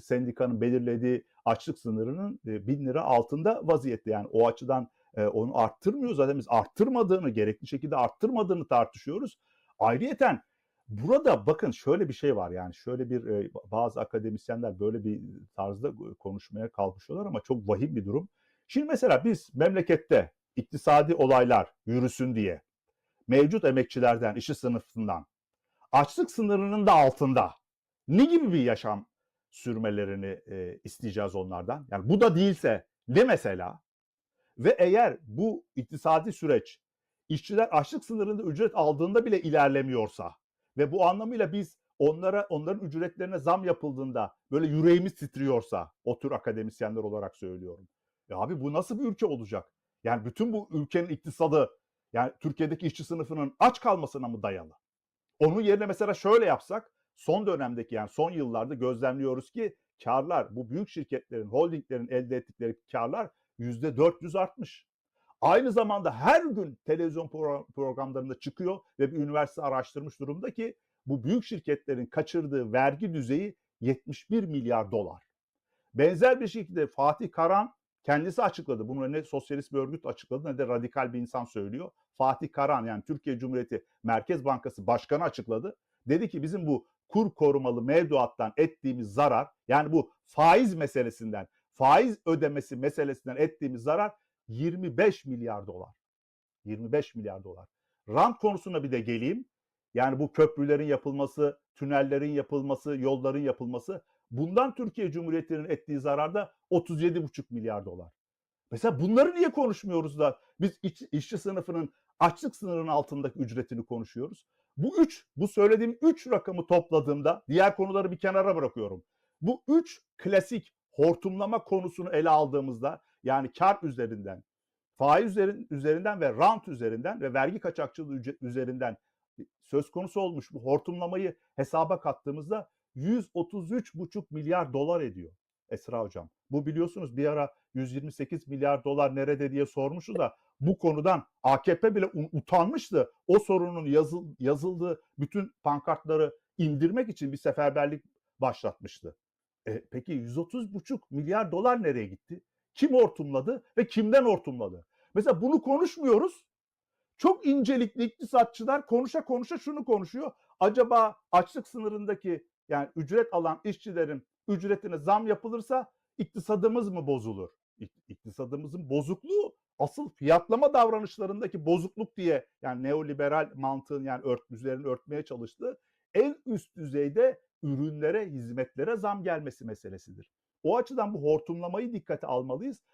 sendikanın belirlediği açlık sınırının e, 1000 lira altında vaziyette. Yani o açıdan e, onu arttırmıyor zaten biz arttırmadığını gerekli şekilde arttırmadığını tartışıyoruz. Ayrıyeten burada bakın şöyle bir şey var yani şöyle bir e, bazı akademisyenler böyle bir tarzda konuşmaya kalkışıyorlar ama çok vahim bir durum. Şimdi mesela biz memlekette iktisadi olaylar yürüsün diye mevcut emekçilerden, işçi sınıfından açlık sınırının da altında ne gibi bir yaşam sürmelerini e, isteyeceğiz onlardan? Yani bu da değilse ne mesela? Ve eğer bu iktisadi süreç işçiler açlık sınırında ücret aldığında bile ilerlemiyorsa ve bu anlamıyla biz onlara onların ücretlerine zam yapıldığında böyle yüreğimiz titriyorsa o tür akademisyenler olarak söylüyorum. Ya abi bu nasıl bir ülke olacak? Yani bütün bu ülkenin iktisadı yani Türkiye'deki işçi sınıfının aç kalmasına mı dayalı? Onun yerine mesela şöyle yapsak son dönemdeki yani son yıllarda gözlemliyoruz ki karlar bu büyük şirketlerin, holdinglerin elde ettikleri karlar %400 artmış. Aynı zamanda her gün televizyon pro- programlarında çıkıyor ve bir üniversite araştırmış durumda ki bu büyük şirketlerin kaçırdığı vergi düzeyi 71 milyar dolar. Benzer bir şekilde Fatih Karan kendisi açıkladı. Bunu ne sosyalist bir örgüt açıkladı ne de radikal bir insan söylüyor. Fatih Karan yani Türkiye Cumhuriyeti Merkez Bankası Başkanı açıkladı. Dedi ki bizim bu kur korumalı mevduattan ettiğimiz zarar yani bu faiz meselesinden faiz ödemesi meselesinden ettiğimiz zarar 25 milyar dolar. 25 milyar dolar. Rant konusuna bir de geleyim. Yani bu köprülerin yapılması, tünellerin yapılması, yolların yapılması bundan Türkiye Cumhuriyeti'nin ettiği zarar da 37,5 milyar dolar. Mesela bunları niye konuşmuyoruz da biz iş, işçi sınıfının açlık sınırının altındaki ücretini konuşuyoruz. Bu üç, bu söylediğim üç rakamı topladığımda diğer konuları bir kenara bırakıyorum. Bu üç klasik hortumlama konusunu ele aldığımızda yani kar üzerinden, faiz üzerinden ve rant üzerinden ve vergi kaçakçılığı üzerinden söz konusu olmuş bu hortumlamayı hesaba kattığımızda 133,5 milyar dolar ediyor Esra Hocam. Bu biliyorsunuz bir ara 128 milyar dolar nerede diye sormuştu da bu konudan AKP bile utanmıştı. O sorunun yazıl, yazıldığı bütün pankartları indirmek için bir seferberlik başlatmıştı. E, peki 130,5 milyar dolar nereye gitti? Kim hortumladı ve kimden hortumladı? Mesela bunu konuşmuyoruz. Çok incelikli iktisatçılar konuşa konuşa şunu konuşuyor. Acaba açlık sınırındaki yani ücret alan işçilerin ücretine zam yapılırsa iktisadımız mı bozulur? İktisadımızın bozukluğu asıl fiyatlama davranışlarındaki bozukluk diye yani neoliberal mantığın yani ört, üzerini örtmeye çalıştığı en üst düzeyde ürünlere, hizmetlere zam gelmesi meselesidir. O açıdan bu hortumlamayı dikkate almalıyız